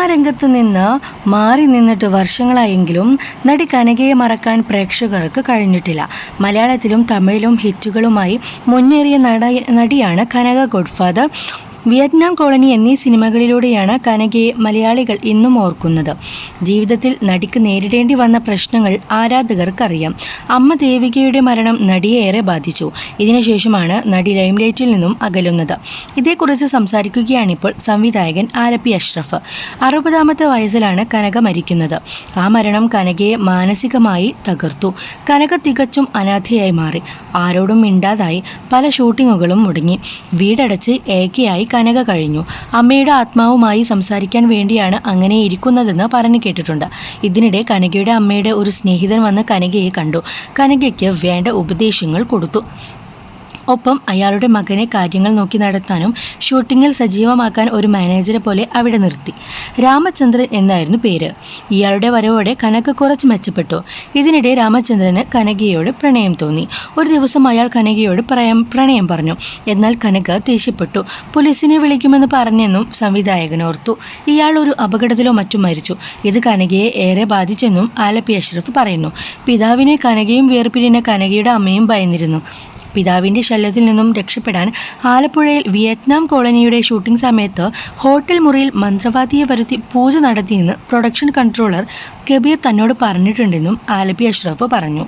Cinema രംഗത്ത് നിന്ന് മാറി നിന്നിട്ട് വർഷങ്ങളായെങ്കിലും നടി കനകയെ മറക്കാൻ പ്രേക്ഷകർക്ക് കഴിഞ്ഞിട്ടില്ല. മലയാളത്തിലും തമിഴിലും ഹിറ്റുകളുമായി മുന്നേറിയ നട നടിയാണ് കനക ഗോഡ്ഫാദർ. വിയറ്റ്നാം കോളനി എന്നീ സിനിമകളിലൂടെയാണ് കനകയെ മലയാളികൾ ഇന്നും ഓർക്കുന്നത്. ജീവിതത്തിൽ നടിക്ക് നേരിടേണ്ടി വന്ന പ്രശ്നങ്ങൾ ആരാധകർക്കറിയാം. അമ്മ ദേവികയുടെ മരണം നടിയെ ഏറെ ബാധിച്ചു ഇതിനുശേഷമാണ് നടി ലൈംലൈറ്റിൽ നിന്നും അകലുന്നത്. ഇതേക്കുറിച്ച് സംസാരിക്കുകയാണിപ്പോൾ സംവിധായകൻ ആരപ്പി അഷ്റഫ്. അറുപതാമത്തെ വയസ്സിലാണ് കനക മരിക്കുന്നത്. ആ മരണം കനകയെ മാനസികമായി തകർത്തു. കനക തികച്ചും അനാഥയായി മാറി. ആരോടും മിണ്ടാതായി. പല ഷൂട്ടിങ്ങുകളും മുടങ്ങി. വീടടച്ച് ഏകയായി കനക കഴിഞ്ഞു. അമ്മയുടെ ആത്മാവുമായി സംസാരിക്കാൻ വേണ്ടിയാണ് അങ്ങനെ ഇരിക്കുന്നതെന്ന് പറഞ്ഞു കേട്ടിട്ടുണ്ട്. ഇതിനിടെ കനകയുടെ അമ്മയുടെ ഒരു സ്നേഹിതൻ വന്ന് കനകയെ കണ്ടു. കനകയ്ക്ക് വേണ്ട ഉപദേശങ്ങൾ കൊടുത്തു. ഒപ്പം അയാളുടെ മകനെ കാര്യങ്ങൾ നോക്കി നടത്താനും ഷൂട്ടിങ്ങിൽ സജീവമാക്കാൻ ഒരു മാനേജരെ പോലെ അവിടെ നിർത്തി. രാമചന്ദ്രൻ എന്നായിരുന്നു പേര്. ഇയാളുടെ വരവോടെ കനക കുറച്ച് മെച്ചപ്പെട്ടു. ഇതിനിടെ രാമചന്ദ്രന് കനകയോട് പ്രണയം തോന്നി. ഒരു ദിവസം അയാൾ കനകയോട് പ്രയം പ്രണയം പറഞ്ഞു. എന്നാൽ കനക ദേഷ്യപ്പെട്ടു. പോലീസിനെ വിളിക്കുമെന്ന് പറഞ്ഞെന്നും സംവിധായകൻ ഓർത്തു. ഇയാൾ ഒരു അപകടത്തിലോ മറ്റും മരിച്ചു. ഇത് കനകയെ ഏറെ ബാധിച്ചെന്നും ആലപ്പി അഷ്റഫ് പറയുന്നു. പിതാവിനെ കനകയും വേർപിരിഞ്ഞ കനകയുടെ അമ്മയും ഭയന്നിരുന്നു. പിതാവിന്റെ ശല്യത്തിൽ നിന്നും രക്ഷപ്പെടാൻ ആലപ്പുഴയിൽ വിയറ്റ്നാം കോളനിയുടെ ഷൂട്ടിംഗ് സമയത്ത് ഹോട്ടൽ മുറിയിൽ മന്ത്രവാദിയെ വരുത്തി പൂജ നടത്തിയെന്ന് പ്രൊഡക്ഷൻ കൺട്രോളർ കബീർ തന്നോട് പറഞ്ഞിട്ടുണ്ടെന്നും ആലപ്പി അഷ്റഫ് പറഞ്ഞു.